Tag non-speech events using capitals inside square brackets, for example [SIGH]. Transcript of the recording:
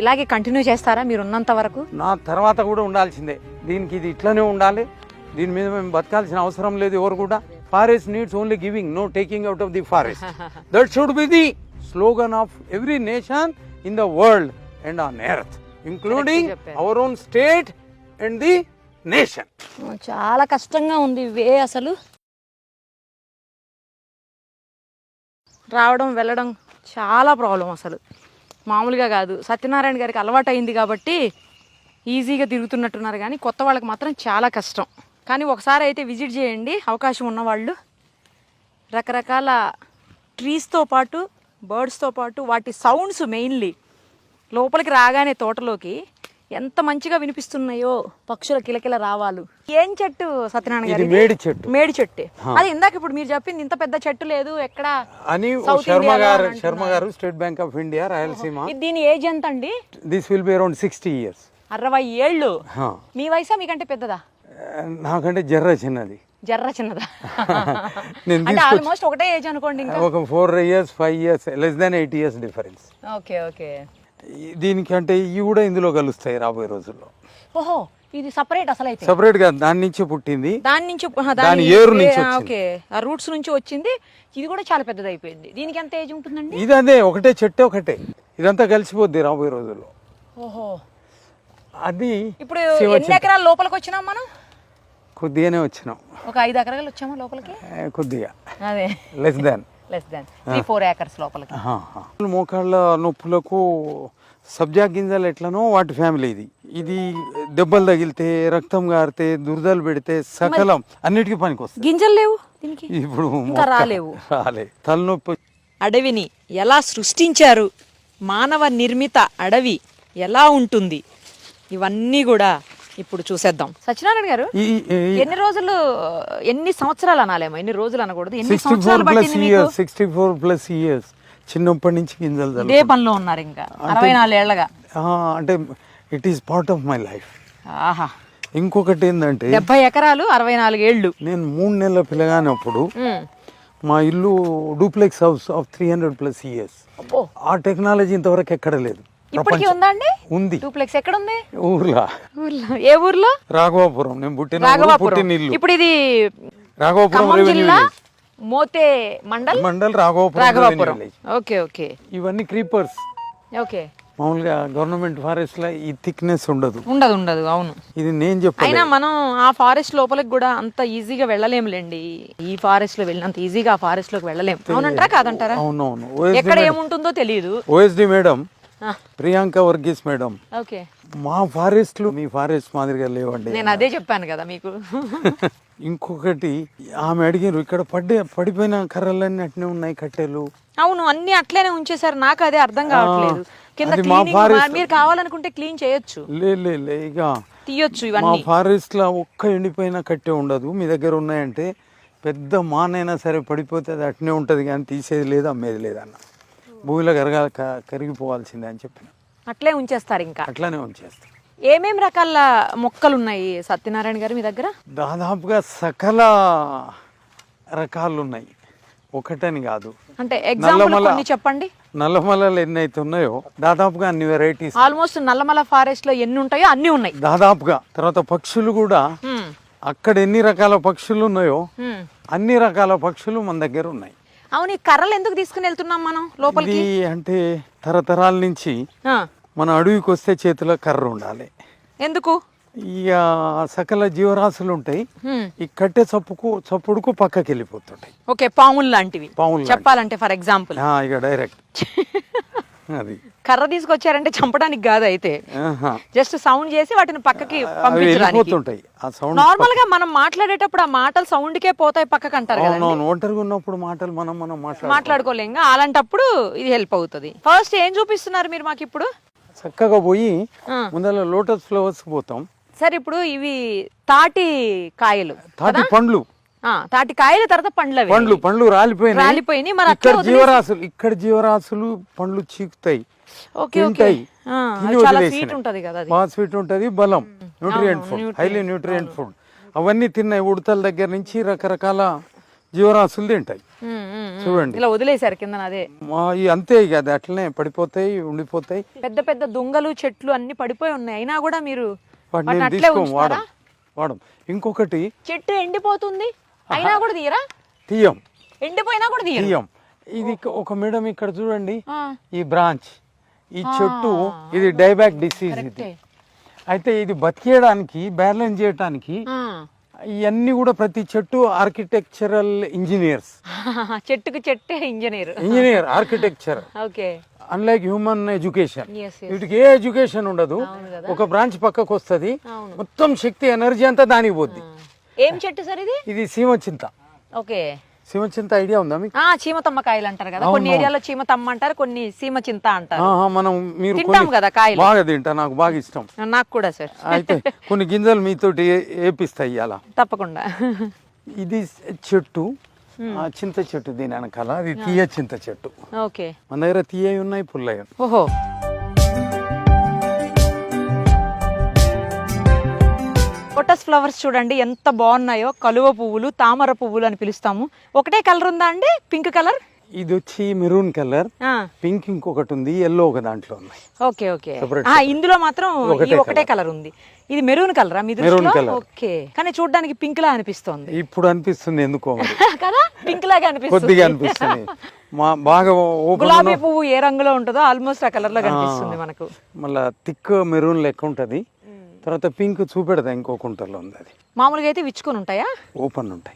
ఇలాగే కంటిన్యూ చేస్తారా మీరు ఉన్నంత వరకు? నా తర్వాత కూడా ఉండాల్సిందే. దీనికి ఇది ఇట్లనే ఉండాలి. దీని మీద మేము బతకాల్సిన అవసరం లేదు ఎవరు కూడా. Forest needs only giving no taking out of the forest that should be the slogan of every nation in the world and on earth including. Our own state and the nation చాలా కష్టంగా ఉంది వే అసలు. రావడం వెళ్ళడం చాలా problem అసలు. మామూలుగా కాదు. సత్యనారాయణ గారికి అలవాటు అయింది కాబట్టి ఈజీగా తిరుగుతున్నట్టున్నారు కానీ కొత్త వాళ్ళకి మాత్రం చాలా కష్టం. కానీ ఒకసారి అయితే విజిట్ చేయండి. అవకాశం ఉన్నవాళ్ళు రకరకాల ట్రీస్తో పాటు బర్డ్స్తో పాటు వాటి సౌండ్స్ మెయిన్లీ లోపలికి రాగానే తోటలోకి ఎంత మంచిగా వినిపిస్తున్నాయో పక్షుల కిలకిల రావాలు. ఏం చెట్టు సత్యనారాయణ గారు మేడి చెట్టు. మేడి చెట్టే. అది ఇందాక ఇప్పుడు మీరు చెప్పింది ఇంత పెద్ద చెట్టు లేదు ఎక్కడ అని శర్మ గారు శర్మ గారు state bank of India Rayalaseema. దీని ఏజ్ ఎంత అండి this will be around sixty years అరవై ఏళ్ళు. మీ వయసా మీకంటే పెద్దదా? నాకంటే జర్ర చిన్నది. జర్ర చిన్నదా? [LAUGHS] అంటే ఆల్మోస్ట్ ఒకటే ఏజ్ అనుకోండి ఇంకా. ఒక four years five years less than eight years difference okay okay. దీనికంటే ఇవి కూడా ఇందులో కలుస్తాయి రాబోయే రోజుల్లో. ఓహో ఇది సపరేట్ అసలు అయితే సపరేట్గా దాని నుంచే పుట్టింది. దాని నుంచి దాని ఏరు నుంచి. ఓకే. ఆ రూట్స్ నుంచి వచ్చింది. ఇది కూడా చాలా పెద్దది అయిపోయింది దీనికి ఎంత ఏజ్ ఉంటుందండి? ఇది అదే ఒకటే చెట్టే ఒకటే. ఇదంతా కలిసిపోద్ది రాబోయే రోజుల్లో. ఓహో. అది ఇప్పుడు ఎన్ని ఎకరాల లోపలికి వచ్చినాం మనం? కొద్దిగానే వచ్చినాం. ఒక ఐదు ఎకరాలు వచ్చామా లోపలికి? కొద్దిగా. అదే. Less than less than three four acres లోపలికి. మోకాళ్ళ నొప్పులకు సబ్జా గింజలు ఎట్లనో వాటి ఫ్యామిలీ ఇది. ఇది దెబ్బలు తగిలితే రక్తం గారితే దురదలు పెడితే సకలం. అన్నిటికీ పనికి వస్తుంది గింజలు లేవు దీనికి? ఇప్పుడు రాలేవు. రాలే. తలనొప్పి అడవిని ఎలా సృష్టించారు? మానవ నిర్మిత అడవి ఎలా ఉంటుంది? ఇవన్నీ కూడా ఇప్పుడు చూసేద్దాం. సత్యనారాయణ గారు ఈ ఎన్ని రోజులు ఎన్ని సంవత్సరాలు అనాలేమో ఎన్ని రోజులు అనకూడదు ఎన్ని సిక్స్టీ ఫోర్ సంవత్సరాలు ప్లస్ పట్టింది years sixty four plus years చిన్నప్పటి నుంచి గింజలు చల్లుతాం. పనిలో ఉన్నారు ఇంకా అరవై నాలుగేళ్ళగా ఆ, అంటే it is part of my life ఆహా. ఇంకొకటి ఏంటంటే డెబ్బై ఎకరాలు అరవై నాలుగేళ్ళు నేను మూడు నెలల పిల్లగానప్పుడు. మా ఇల్లు duplex house of three hundred plus years ఆ టెక్నాలజీ ఇంతవరకు ఎక్కడ లేదు. ఇప్పటికీ ఉందా అండి? ఉంది. డూప్లెక్స్ ఎక్కడ ఉంది ఊర్లో. ఊర్లో. ఏ ఊర్లో? రాఘవాపురం. నేను పుట్టిన ఊరు, రాఘవాపురం. ఇల్లు. ఇప్పుడు ఇది రాఘవాపురం ఖమ్మం రెవెన్యూ జిల్లా village. Mothe mandal? Mandal Raghavapuram revenue Raghavapuram. Village. Okay okay. ఇవన్నీ క్రీపర్స్ ఓకే. మామూలుగా గవర్నమెంట్ ఫారెస్ట్లో ఈ థిక్నెస్ ఉండదు. ఉండదు ఉండదు. అవును. ఇది నేను చెప్పాను అయినా మనం ఆ ఫారెస్ట్ లోపలికి కూడా అంత ఈజీగా వెళ్ళలేములేండి. ఈ ఫారెస్ట్లో వెళ్ళినంత ఈజీగా ఆ ఫారెస్ట్లోకి వెళ్ళలేము అవునంటారా కాదంటారా? అవునవును. ఎక్కడ ఏముంటుందో తెలియదు. OSD madam Priyanka Varghese madam. Okay. మా ఫారెస్ట్లు మీ ఫారెస్ట్ మాదిరిగా లేవండి నేను అదే చెప్పాను కదా మీకు. [LAUGHS] ఇంకొకటి ఆమె అడిగారు ఇక్కడ పడ్డే పడిపోయిన కర్రలన్నీ అట్నే ఉన్నాయి కట్టెలు. అవును అన్ని అట్లనే ఉంచేసారు నాకు అదే అర్థం కావట్లేదు. కింద మీరు కావాలనుకుంటే క్లీన్ చేయొచ్చు. లే ఇక తీయొచ్చు మా ఫారెస్ట్లో ఒక్క ఎండిపోయిన కట్టె ఉండదు. మీ దగ్గర ఉన్నాయంటే పెద్ద మానైనా సరే పడిపోతే అది అట్నే ఉంటది కానీ తీసేది లేదు అమ్మేది లేదన్న. భూమిలో కరగా కరిగిపోవాల్సిందే అని చెప్పిన. అట్లే ఉంచేస్తారు ఇంకా. అట్లానే ఉంచేస్తాం ఏమేం రకాల మొక్కలు ఉన్నాయి సత్యనారాయణ గారు మీ దగ్గర? దాదాపుగా సకల రకాలు ఉన్నాయి ఒకటని కాదు. అంటే ఎగ్జాంపుల్ చెప్పండి. నల్లమలలు ఎన్ని అయితే ఉన్నాయో దాదాపుగా అన్ని వెరైటీస్ ఆల్మోస్ట్ నల్లమల ఫారెస్ట్లో ఎన్ని ఉంటాయో అన్ని ఉన్నాయి. దాదాపుగా తర్వాత పక్షులు కూడా అక్కడ ఎన్ని రకాల పక్షులు ఉన్నాయో. అన్ని రకాల పక్షులు మన దగ్గర ఉన్నాయి. అవును ఈ కర్రలు ఎందుకు తీసుకుని వెళ్తున్నాం మనం లోపలికి? ఇది అంటే తరతరాల నుంచి ఆ, మన అడవికి వస్తే చేతిలో కర్ర ఉండాలి. ఎందుకు? ఇక సకల జీవరాశులు ఉంటాయి. హ్మ్. ఈ కట్టె చప్పుకు చప్పుడుకు పక్కకి వెళ్ళిపోతుంటాయి ఓకే పాములు లాంటివి. పాములు లాంటివి. చెప్పాలంటే ఫర్ ఎగ్జాంపుల్. ఆ, ఇక డైరెక్ట్. [LAUGHS] అది. కర్ర తీసుకొచ్చారంటే చంపడానికి కాదు అయితే. జస్ట్ సౌండ్ చేసి వాటిని పక్కకి పంపించడానికి. నార్మల్గా మనం మాట్లాడేటప్పుడు ఆ మాటలు సౌండ్ కే పోతాయి పక్కకి అంటారు ఒంటరిగా ఉన్నప్పుడు మాటలు మనం మనం మాట్లాడు మాట్లాడుకోలేంగా అలాంటప్పుడు ఇది హెల్ప్ అవుతుంది. ఫస్ట్ ఏం చూపిస్తున్నారు మీరు మాకు ఇప్పుడు? చక్కగా పోయి. ముందర లోటస్ ఫ్లవర్స్ పోతాం. సరే ఇప్పుడు ఇవి తాటి కాయలు తాటి పండ్లు. తాటి కాయల తర్వాత పండ్లు పండ్లు పండ్లు రాలిపోయినాయి. రాలిపోయినాయి. మరి ఇక్కడ జీవరాశులు ఇక్కడ జీవరాశులు పండ్లు చీకుతాయి. తింటాయి. కదా బాగా స్వీట్ ఉంటుంది బలం. Nutrient food highly nutrient food అవన్నీ తిన్నాయి. ఉడతల దగ్గర నుంచి రకరకాల జీవరాశులు తింటాయి. చూడండి. ఇలా వదిలేశారు కింద అదే. అంతే ఇక అది. అట్లనే పడిపోతాయి ఉండిపోతాయి. పెద్ద పెద్ద దుంగలు చెట్లు అన్ని పడిపోయి ఉన్నాయి. అయినా కూడా మీరు వాడం వాడం. ఇంకొకటి చెట్టు ఎండిపోతుంది. అయినా కూడా తీయరా? తీయం. ఎండిపోయినా కూడా తీయం. ఇది ఒక మేడం ఇక్కడ చూడండి. ఈ బ్రాంచ్. ఈ చెట్టు ఇది డైబ్యాక్ డిసీజ్ ఇది. అయితే ఇది బతికేయడానికి బ్యాలెన్స్ చేయడానికి. ఇవన్నీ కూడా ప్రతి చెట్టు ఆర్కిటెక్చరల్ ఇంజనీర్స్. [LAUGHS] చెట్టుకు చెట్టే engineer. Engineer architecture. Okay. Unlike human education వీటికి ఏ ఎడ్యుకేషన్ ఉండదు. ఒక బ్రాంచ్ పక్కకు వస్తుంది. మొత్తం శక్తి ఎనర్జీ అంతా దానికి పోద్ది. ఏం చెట్టు సార్ ఇది? ఇది సీమచింత. ఓకే. సీమచింత ఐడియా ఉందా మీకు? ఆ చీమతమ్మ కాయలు అంటారు కదా. కొన్ని ఏరియాలో చీమతమ్మ అంటారు కొన్ని సీమ చింత అంటారు మనం మీరు తింటాం కదా కాయలు. బాగా తింటా నాకు బాగా ఇష్టం. నాకు కూడా సార్. అయితే కొన్ని గింజలు మీతోటి ఏపిస్తాయి అలా తప్పకుండా. ఇది చెట్టు ఆ చింత చెట్టు దీని వెనకాల. అది తీయ చింత చెట్టు. ఓకే. మన దగ్గర తీయ ఉన్నాయి పుల్లయ్య. ఓహో. పొటస్ ఫ్లవర్స్ చూడండి ఎంత బాగున్నాయో. కలువ పువ్వులు తామర పువ్వులు అని పిలుస్తాము. ఒకటే కలర్ ఉందా అండి? Pink colour? ఇది వచ్చి మెరూన్ కలర్ పింక్ ఇంకొకటి ఉంది ఎల్లో ఒక దాంట్లో ఉన్నాయి. Okay okay. ఇందులో మాత్రం ఒకటే కలర్. ఉంది. ఇది మెరూన్ కలరా మీ Maroon దృష్టిలో colour. ఓకే. కానీ చూడడానికి పింక్ లా అనిపిస్తోంది. ఇప్పుడు అనిపిస్తుంది ఎందుకో [LAUGHS] కదా? పింక్ లాగా అనిపిస్తుంది. కొద్దిగా అనిపిస్తుంది. మా బాగా గులాబీ పువ్వు ఏ రంగులో ఉంటుందో ఆల్మోస్ట్ ఆ కలర్లో కనిపిస్తుంది మనకు. మళ్ళా థిక్ మెరూన్ లెక్క ఉంటుంది. తర్వాత పింక్ చూపెడతా ఇంకో కుంటలో ఉంది అది. మామూలుగా అయితే విచ్చుకొని ఉంటాయా? ఓపెన్ ఉంటాయి.